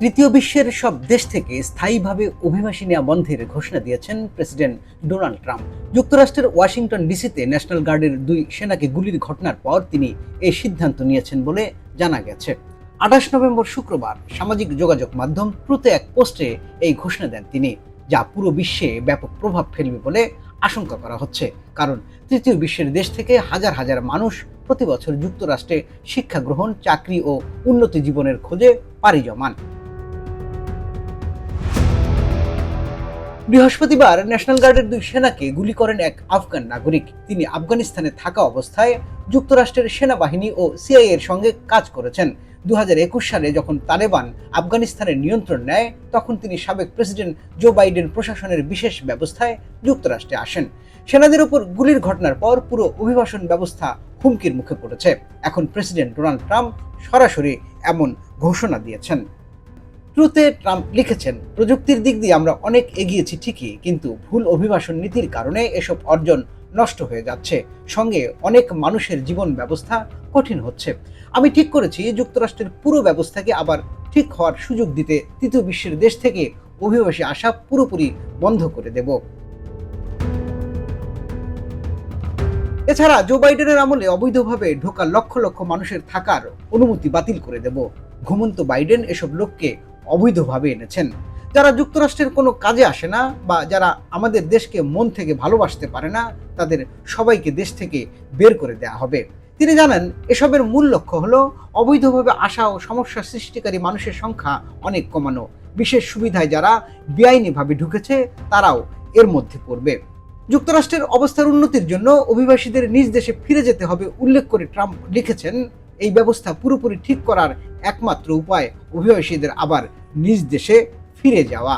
তৃতীয় বিশ্বের সব দেশ থেকে স্থায়ীভাবে অভিবাসী নেওয়া বন্ধের ঘোষণা দিয়েছেন প্রেসিডেন্ট ডোনাল্ড ট্রাম্প। যুক্তরাষ্ট্রের ওয়াশিংটন ডিসিতে ন্যাশনাল গার্ডের দুই সেনাকে গুলির ঘটনার পর তিনি এই সিদ্ধান্ত নিয়েছেন বলে জানা গেছে। আঠাশ নভেম্বর শুক্রবার সামাজিক যোগাযোগ মাধ্যম ট্রুতে এক পোস্টে এই ঘোষণা দেন তিনি, যা পুরো বিশ্বে ব্যাপক প্রভাব ফেলবে বলে আশঙ্কা করা হচ্ছে। কারণ তৃতীয় বিশ্বের দেশ থেকে হাজার হাজার মানুষ প্রতি বছর যুক্তরাষ্ট্রে শিক্ষা গ্রহণ, চাকরি ও উন্নতি জীবনের খোঁজে পাড়ি জমান। বৃহস্পতিবার ন্যাশনাল গার্ডের দুই সেনাকে গুলি করেন এক আফগান নাগরিক। তিনি আফগানিস্তানে থাকা অবস্থায় যুক্তরাষ্ট্রের সেনাবাহিনী ও সিআই এর সঙ্গে কাজ করেছেন। দু হাজার একুশ সালে যখন তালেবান আফগানিস্তানের নিয়ন্ত্রণ নেয়, তখন তিনি সাবেক প্রেসিডেন্ট জো বাইডেন প্রশাসনের বিশেষ ব্যবস্থায় যুক্তরাষ্ট্রে আসেন। সেনাদের উপর গুলির ঘটনার পর পুরো অভিবাসন ব্যবস্থা হুমকির মুখে পড়েছে। এখন প্রেসিডেন্ট ডোনাল্ড ট্রাম্প সরাসরি এমন ঘোষণা দিয়েছেন। ট্রুতে ট্রাম্প লিখেছেন, প্রযুক্তির দিক দিয়ে আমরা অনেক এগিয়েছি ঠিকই, কিন্তু ভুল অভিবাসন নীতির কারণে এসব অর্জন নষ্ট হয়ে যাচ্ছে। সঙ্গে অনেক মানুষের জীবন ব্যবস্থা কঠিন হচ্ছে। আমি ঠিক করেছি, যুক্তরাষ্ট্রের পুরো ব্যবস্থাকে আবার ঠিক হওয়ার সুযোগ দিতে তৃতীয় বিশ্বের দেশ থেকে অভিবাসী আসা পুরোপুরি বন্ধ করে দেব। এছাড়া জো বাইডেনের আমলে অবৈধভাবে ঢোকা লক্ষ লক্ষ মানুষের থাকার অনুমতি বাতিল করে দেব। ঘুমন্ত বাইডেন এসব লোককে অবৈধভাবে এনেছেন। যারা যুক্তরাষ্ট্রের কোনো কাজে আসে না বা যারা আমাদের দেশকে মন থেকে ভালোবাসতে পারে না, তাদের সবাইকে দেশ থেকে বের করে দেওয়া হবে। তিনি জানান, এসবের মূল লক্ষ্য হল অবৈধভাবে আসা ও সমস্যা সৃষ্টিকারী মানুষের সংখ্যা অনেক কমানো। বিশেষ সুবিধায় যারা বেআইনিভাবে ঢুকেছে, তারাও এর মধ্যে পড়বে। যুক্তরাষ্ট্রের অবস্থার উন্নতির জন্য অভিবাসীদের নিজ দেশে ফিরে যেতে হবে, উল্লেখ করে ট্রাম্প লিখেছেন। এই ব্যবস্থা পুরোপুরি ঠিক করার একমাত্র উপায় অভিবাসীদের আবার নিজ দেশে ফিরে যাওয়া।